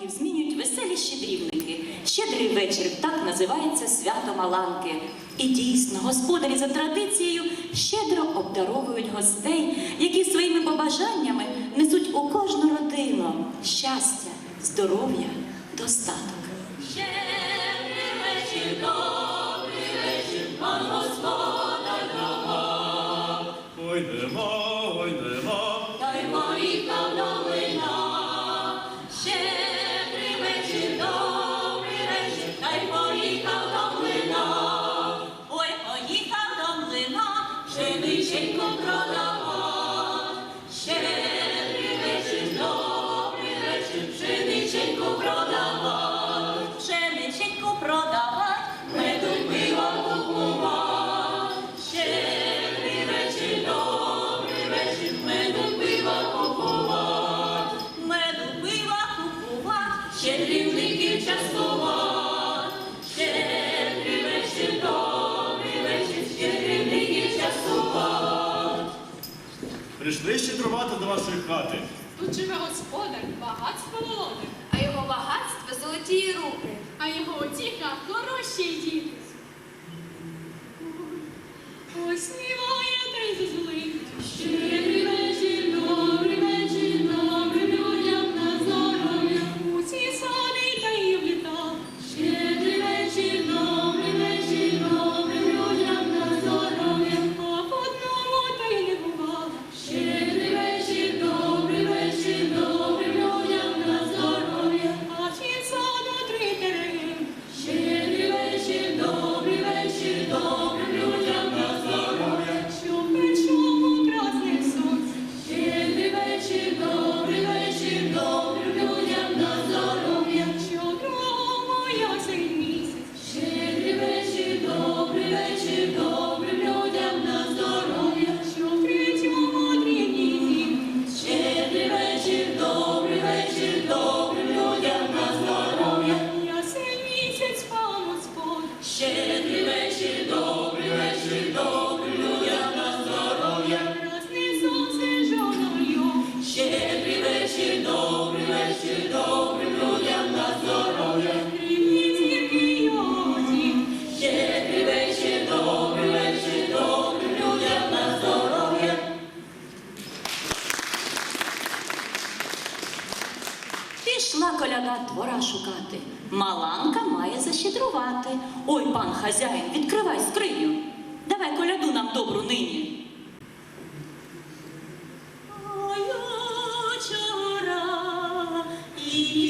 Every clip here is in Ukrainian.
Маланків змінюють веселі щедрівники. Щедрий вечір так називається свято Маланки. І дійсно, господарі за традицією щедро обдаровують гостей, які своїми побажаннями несуть у кожну родину щастя, здоров'я, достаток. Щедрий вечір, добрий вечір, пан Господь. Прийшли ще щедрувати до вашої хати. Тут живе господар, багатство володар, а його багатство золоті руки, а його отіка хороші діти. Ось ні колядувати. Ой, пан хазяїн, відкривай скриню. Давай коляду нам добру нині. Ой, очора, і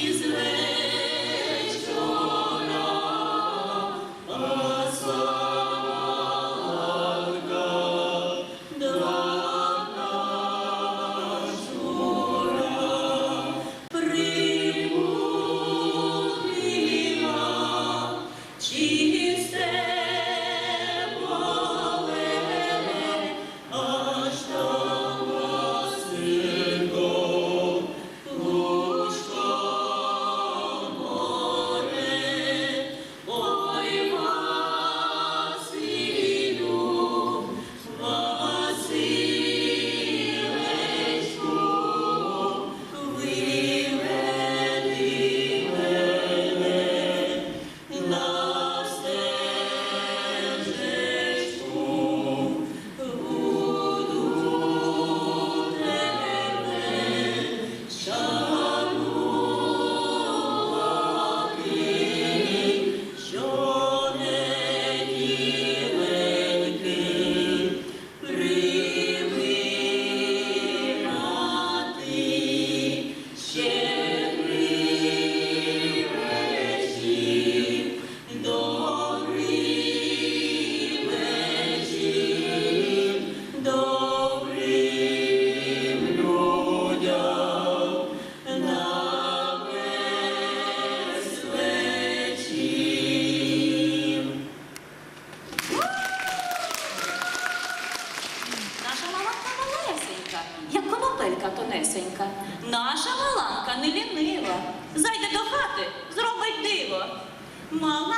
của món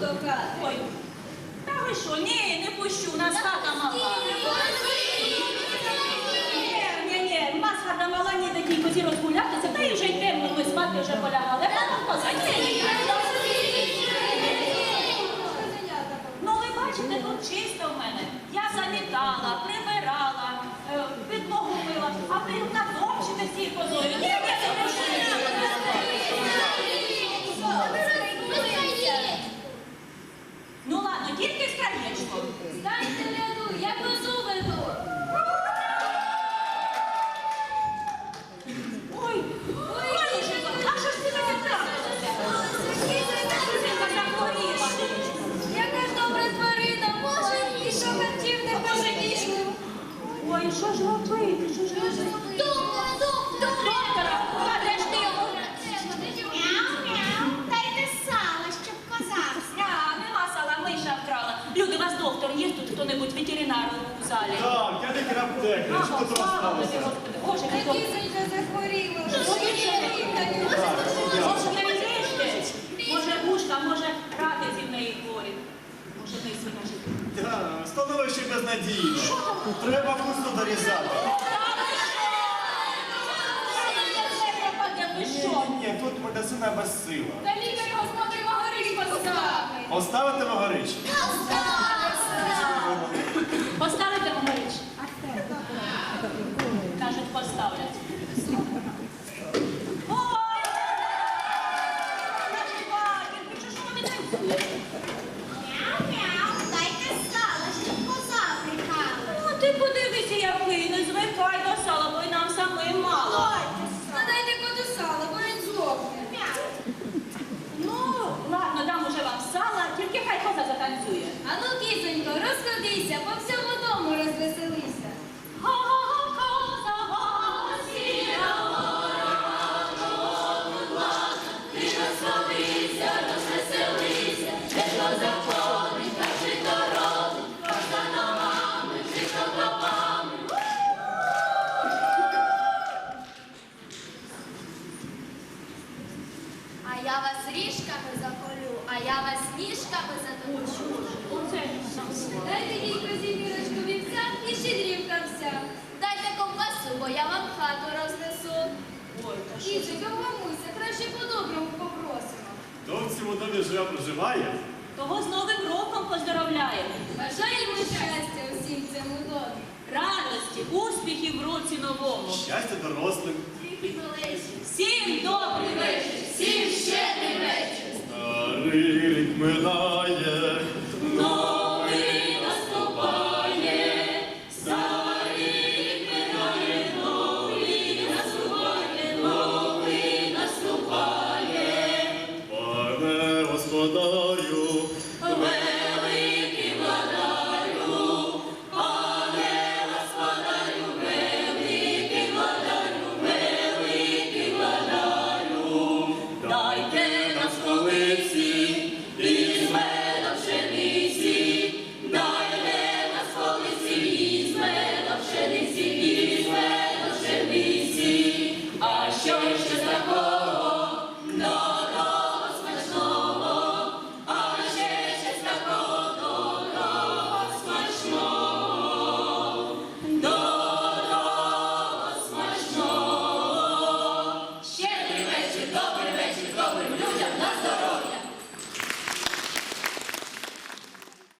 до хати. Ой, та ви що, ні, не пущу, у нас хата мала. Ні, ні, ні, у нас хата мала, ні такій козі розгулятися, та й вже й темно, ми спати вже полягали. Та ну, нам Ну ви бачите, тут чисто в мене. Я замітала, прибирала. Е, аптека, що ти трапилася? Які зайде захворіли. Може, не відрежте? Може, гушка, може, рати в неї хворі. Може, не сьогодні. Так, становище безнадійне. Треба кусто дорізати. Ні, тут медицина без сила. Та лікар його смотри, Магарич поставить. Поставити Магарич? ти подивися, який, не звикай до сала, бо й нам самим мало. Та дайте коту сала, бо він злобне. Ну, ладно, дам уже вам сала, тільки хай коза затанцює. А ну, кізонько, розходися по всьому дорослі.